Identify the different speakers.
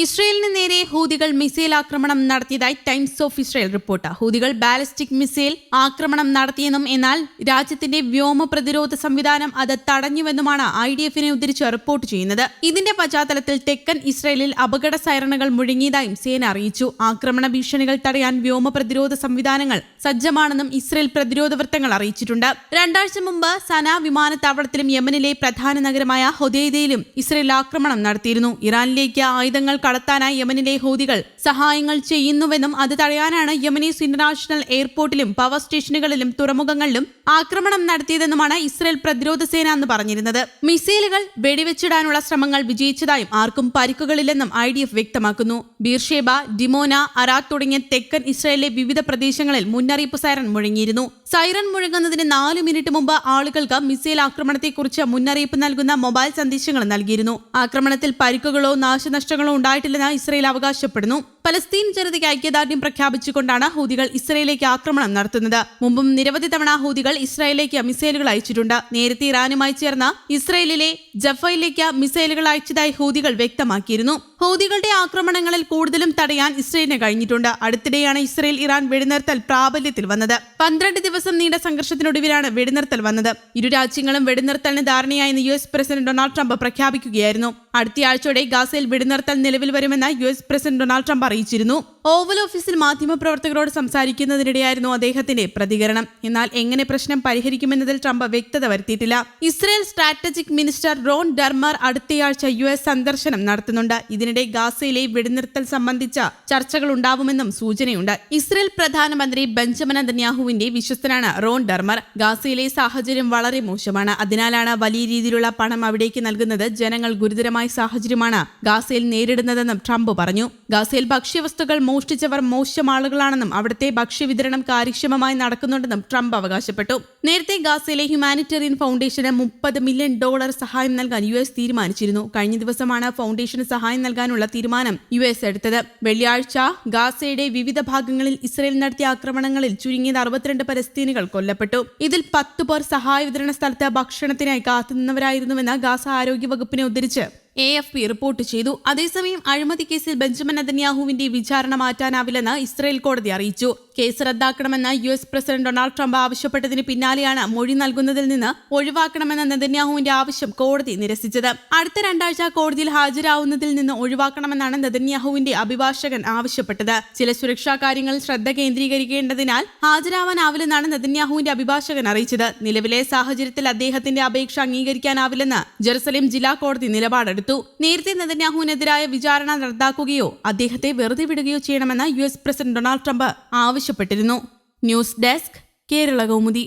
Speaker 1: ഇസ്രയേലിന് നേരെ ഹൂതികൾ മിസൈൽ ആക്രമണം നടത്തിയതായി ടൈംസ് ഓഫ് ഇസ്രയേൽ റിപ്പോർട്ട്. ഹൂതികൾ ബാലിസ്റ്റിക് മിസൈൽ ആക്രമണം നടത്തിയെന്നും എന്നാൽ രാജ്യത്തിന്റെ വ്യോമ പ്രതിരോധ സംവിധാനം അത് തടഞ്ഞുവെന്നുമാണ് ഐ ഡി എഫിനെ ഉദ്ധരിച്ച് റിപ്പോർട്ട് ചെയ്യുന്നത്. ഇതിന്റെ പശ്ചാത്തലത്തിൽ തെക്കൻ ഇസ്രയേലിൽ അപകട സൈറണുകൾ മുഴങ്ങിയതായും സേന അറിയിച്ചു. ആക്രമണ ഭീഷണികൾ തടയാൻ വ്യോമ പ്രതിരോധ സംവിധാനങ്ങൾ സജ്ജമാണെന്നും ഇസ്രയേൽ പ്രതിരോധ വൃത്തങ്ങൾ അറിയിച്ചിട്ടുണ്ട്. രണ്ടാഴ്ച മുമ്പ് സന വിമാനത്താവളത്തിലും യമനിലെ പ്രധാന നഗരമായ ഹൊദേദയിലും ഇസ്രയേൽ ആക്രമണം നടത്തിയിരുന്നു. ഇറാനിലേക്ക് ആയുധങ്ങൾ കടത്താനായി യമനിലെ ഹൂതികൾ സഹായങ്ങൾ ചെയ്യുന്നുവെന്നും അത് തടയാനാണ് യമനീസ് ഇന്റർനാഷണൽ എയർപോർട്ടിലും പവർ സ്റ്റേഷനുകളിലും തുറമുഖങ്ങളിലും ആക്രമണം നടത്തിയതെന്നുമാണ് ഇസ്രയേൽ പ്രതിരോധ സേന എന്ന് പറഞ്ഞിരുന്നത്. മിസൈലുകൾ വെടിവെച്ചിടാനുള്ള ശ്രമങ്ങൾ വിജയിച്ചതായും ആർക്കും പരിക്കുകളില്ലെന്നും ഐ ഡി എഫ് വ്യക്തമാക്കുന്നു. ബീർഷേബ ഡിമോന അറാത്ത് തുടങ്ങിയ തെക്കൻ ഇസ്രയേലിലെ വിവിധ പ്രദേശങ്ങളിൽ മുന്നറിയിപ്പ് സൈറൻ മുഴങ്ങിയിരുന്നു. സൈറൺ മുഴങ്ങുന്നതിന് നാല് മിനിറ്റ് മുമ്പ് ആളുകൾക്ക് മിസൈൽ ആക്രമണത്തെക്കുറിച്ച് മുന്നറിയിപ്പ് നൽകുന്ന മൊബൈൽ സന്ദേശങ്ങൾ നൽകിയിരുന്നു. ആക്രമണത്തിൽ പരിക്കുകളോ നാശനഷ്ടങ്ങളോ ഉണ്ടായിട്ടില്ലെന്ന് ഇസ്രയേൽ അവകാശപ്പെടുന്നു. പലസ്തീൻ ജനതയ്ക്ക് ഐക്യദാർഢ്യം പ്രഖ്യാപിച്ചുകൊണ്ടാണ് ഹൂതികൾ ഇസ്രയേലിലേക്ക് ആക്രമണം നടത്തുന്നത്. മുമ്പും നിരവധി തവണ ഹൂതികൾ ഇസ്രയേലിലേക്ക് മിസൈലുകൾ അയച്ചിട്ടുണ്ട്. നേരത്തെ ഇറാനുമായി ചേർന്ന ഇസ്രയേലിലെ ജഫയിലേക്ക് മിസൈലുകൾ അയച്ചതായി ഹൂതികൾ വ്യക്തമാക്കിയിരുന്നു. ഹൂതികളുടെ ആക്രമണങ്ങളിൽ കൂടുതലും തടയാൻ ഇസ്രയേലിന് കഴിഞ്ഞിട്ടുണ്ട്. അടുത്തിടെയാണ് ഇസ്രയേൽ ഇറാൻ വെടിനിർത്തൽ പ്രാബല്യത്തിൽ വന്നത്. പന്ത്രണ്ട് ദിവസം നീണ്ട സംഘർഷത്തിനൊടുവിലാണ് വെടിനിർത്തൽ വന്നത്. ഇരു രാജ്യങ്ങളും വെടിനിർത്തലിന് ധാരണയായെന്ന് U S president Donald Trump പ്രഖ്യാപിക്കുകയായിരുന്നു. അടുത്തയാഴ്ചയോടെ ഗാസയിൽ വെടിനിർത്തൽ നിലവിൽ വരുമെന്ന് U S president Donald Trump അറിയിച്ചിരുന്നു. ഓവൽ ഓഫീസിൽ മാധ്യമപ്രവർത്തകരോട് സംസാരിക്കുന്നതിനിടെയായിരുന്നു അദ്ദേഹത്തിന്റെ പ്രതികരണം. എന്നാൽ എങ്ങനെ പ്രശ്നം പരിഹരിക്കുമെന്നതിൽ ട്രംപ് വ്യക്തത വരുത്തിയിട്ടില്ല. Israel strategic minister Ron Dermer അടുത്തയാഴ്ച യു എസ് സന്ദർശനം നടത്തുന്നുണ്ട്. ഇതിനിടെ ഗാസയിലെ വെടിനിർത്തൽ സംബന്ധിച്ച ചർച്ചകൾ ഉണ്ടാവുമെന്നും സൂചനയുണ്ട്. ഇസ്രയേൽ പ്രധാനമന്ത്രി ബെഞ്ചമിൻ നെതന്യാഹുവിന്റെ വിശ്വസ്തനാണ് റോൺ ഡർമർ. ഗാസയിലെ സാഹചര്യം വളരെ മോശമാണ്. അതിനാലാണ് വലിയ രീതിയിലുള്ള പണം അവിടേക്ക് നൽകുന്നത്. ജനങ്ങൾ ഗുരുതരമായ സാഹചര്യമാണ് ഗാസയിൽ നേരിടുന്നതെന്നും ട്രംപ് പറഞ്ഞു. ഗാസയിൽ ഭക്ഷ്യവസ്തുക്കൾ മോഷ്ടിച്ചവർ മോശം ആളുകളാണെന്നും അവിടുത്തെ ഭക്ഷ്യവിതരണം കാര്യക്ഷമമായി നടക്കുന്നുണ്ടെന്നും ട്രംപ് അവകാശപ്പെട്ടു. നേരത്തെ ഗാസയിലെ ഹ്യൂമാനിറ്റേറിയൻ ഫൗണ്ടേഷന് മുപ്പത് മില്യൺ ഡോളർ സഹായം നൽകാൻ യു എസ് തീരുമാനിച്ചിരുന്നു. കഴിഞ്ഞ ദിവസമാണ് ഫൗണ്ടേഷന് സഹായം നൽകാനുള്ള തീരുമാനം യു എസ് എടുത്തത്. വെള്ളിയാഴ്ച ഗാസയുടെ വിവിധ ഭാഗങ്ങളിൽ ഇസ്രയേൽ നടത്തിയ ആക്രമണങ്ങളിൽ ചുരുങ്ങിയത് അറുപത്തിരണ്ട് പലസ്തീനികൾ കൊല്ലപ്പെട്ടു. ഇതിൽ പത്ത് പേർ സഹായ വിതരണ സ്ഥലത്ത് ഭക്ഷണത്തിനായി കാത്തുനിന്നവരായിരുന്നുവെന്ന് ഗാസ ആരോഗ്യ വകുപ്പിനെ ഉദ്ധരിച്ച് എ എഫ് പി റിപ്പോർട്ട് ചെയ്തു. അതേസമയം അഴിമതി കേസിൽ ബെഞ്ചമിൻ നെതന്യാഹുവിന്റെ വിചാരണ മാറ്റാനാവില്ലെന്ന് ഇസ്രയേൽ കോടതി അറിയിച്ചു. കേസ് റദ്ദാക്കണമെന്ന് U S president Donald Trump ആവശ്യപ്പെട്ടതിന് പിന്നാലെയാണ് മൊഴി നൽകുന്നതിൽ നിന്ന് ഒഴിവാക്കണമെന്ന നെതന്യാഹുവിന്റെ ആവശ്യം കോടതി നിരസിച്ചത്. അടുത്ത രണ്ടാഴ്ച കോടതിയിൽ ഹാജരാവുന്നതിൽ നിന്ന് ഒഴിവാക്കണമെന്നാണ് നെതന്യാഹുവിന്റെ അഭിഭാഷകൻ ആവശ്യപ്പെട്ടത്. ചില സുരക്ഷാ കാര്യങ്ങളിൽ ശ്രദ്ധ കേന്ദ്രീകരിക്കേണ്ടതിനാൽ ഹാജരാവാനാവില്ലെന്നാണ് നെതന്യാഹുവിന്റെ അഭിഭാഷകൻ അറിയിച്ചത്. നിലവിലെ സാഹചര്യത്തിൽ അദ്ദേഹത്തിന്റെ അപേക്ഷ അംഗീകരിക്കാനാവില്ലെന്ന് ജെറുസലേം ജില്ലാ കോടതി നിലപാടെടുത്തു. നേരത്തെ നെതന്യാഹുവിനെതിരായ വിചാരണ റദ്ദാക്കുകയോ അദ്ദേഹത്തെ വെറുതെ വിടുകയോ ചെയ്യണമെന്ന് U S president Donald Trump ആവശ്യപ്പെട്ടിരുന്നു. News desk Kerala Kaumudi.